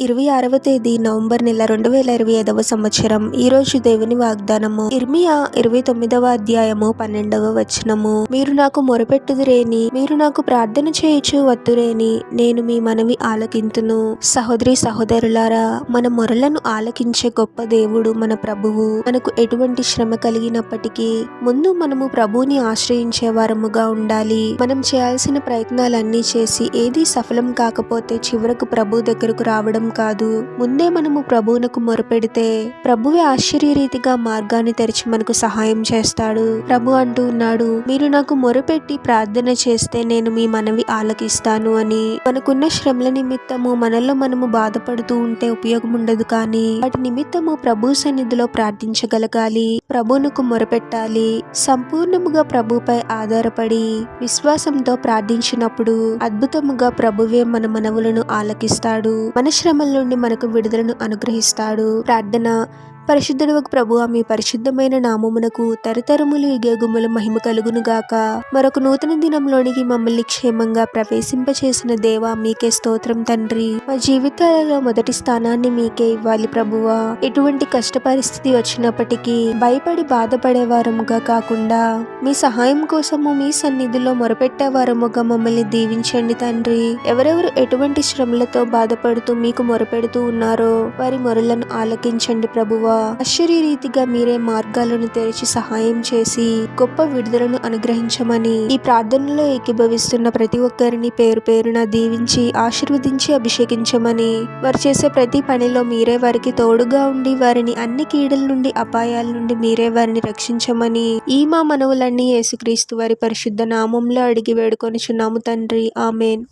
ఇరవై ఆరవ తేదీ నవంబర్ నెల రెండు వేల ఇరవై ఐదవ సంవత్సరం. ఈ రోజు దేవుని వాగ్దానము. ఇర్మియా ఇరవై తొమ్మిదవ అధ్యాయము పన్నెండవ వచనము. మీరు నాకు మొరపెట్టుదురేని మీరు నాకు ప్రార్థన చేయుచు వద్దురేని నేను మీ మనవి ఆలకింతును. సహోదరి సహోదరులారా మన మొరలను ఆలకించే గొప్ప దేవుడు మన ప్రభువు. మనకు ఎటువంటి శ్రమ కలిగినప్పటికీ ముందు మనము ప్రభువుని ఆశ్రయించే వారముగా ఉండాలి. మనం చేయాల్సిన ప్రయత్నాలన్నీ చేసి ఏది సఫలం కాకపోతే చివరకు ప్రభు దగ్గరకు రావడం కాదు. ముందే మనము ప్రభువునకు మొరపెడితే ప్రభువే ఆశ్చర్యరీతిగా మార్గాన్ని తెరిచి మనకు సహాయం చేస్తాడు. ప్రభు అంటూ ఉన్నాడు మీరు నాకు మొరపెట్టి ప్రార్థన చేస్తే నేను మీ మనవి ఆలకిస్తాను అని. మనకున్న శ్రమల నిమిత్తము మనలో మనము బాధపడుతూ ఉంటే ఉపయోగం ఉండదు కానీ వాటి నిమిత్తము ప్రభు సన్నిధిలో ప్రార్థించగలగాలి ప్రభువునకు మొరపెట్టాలి. సంపూర్ణముగా ప్రభుపై ఆధారపడి విశ్వాసంతో ప్రార్థించినప్పుడు అద్భుతముగా ప్రభువే మన మనవులను ఆలకిస్తాడు. మన శ్రమ శ్రమల నుండి మనకు విడుదలను అనుగ్రహిస్తాడు. ప్రార్థన పరిశుద్ధుడు ప్రభు మీ పరిశుద్ధమైన నామమునకు తరతరములు యుగగుముల మహిమ కలుగును గాక మరొక నూతన దినంలోనికి మమ్మల్ని క్షేమంగా ప్రవేశింపచేసిన దేవా మీకే స్తోత్రం తండ్రి. మా జీవితాలలో మొదటి స్థానాన్ని మీకే ఇవ్వాలి ప్రభువా. ఎటువంటి కష్ట పరిస్థితి వచ్చినప్పటికీ భయపడి బాధపడే వారముగా కాకుండా మీ సహాయం కోసము మీ సన్నిధిలో మొరపెట్టే వారముగా మమ్మల్ని దీవించండి తండ్రి. ఎవరెవరు ఎటువంటి శ్రమలతో బాధపడుతూ మీకు మొరపెడుతూ ఉన్నారో వారి మొరలను ఆలకించండి ప్రభువా. ఆశ్చర్య రీతిగా మీరే మార్గాలను తెరిచి సహాయం చేసి గొప్ప విడుదలను అనుగ్రహించమని ఈ ప్రార్థనలో ఏకీభవిస్తున్న ప్రతి ఒక్కరిని పేరు పేరున దీవించి ఆశీర్వదించి అభిషేకించమని వారు చేసే ప్రతి పనిలో మీరే వారికి తోడుగా ఉండి వారిని అన్ని కీడల నుండి అపాయాల నుండి మీరే వారిని రక్షించమని ఈ మా మనవులన్నీ యేసుక్రీస్తు వారి పరిశుద్ధ నామంలో అడిగి వేడుకొనిచున్నాము తండ్రి. ఆమెన్.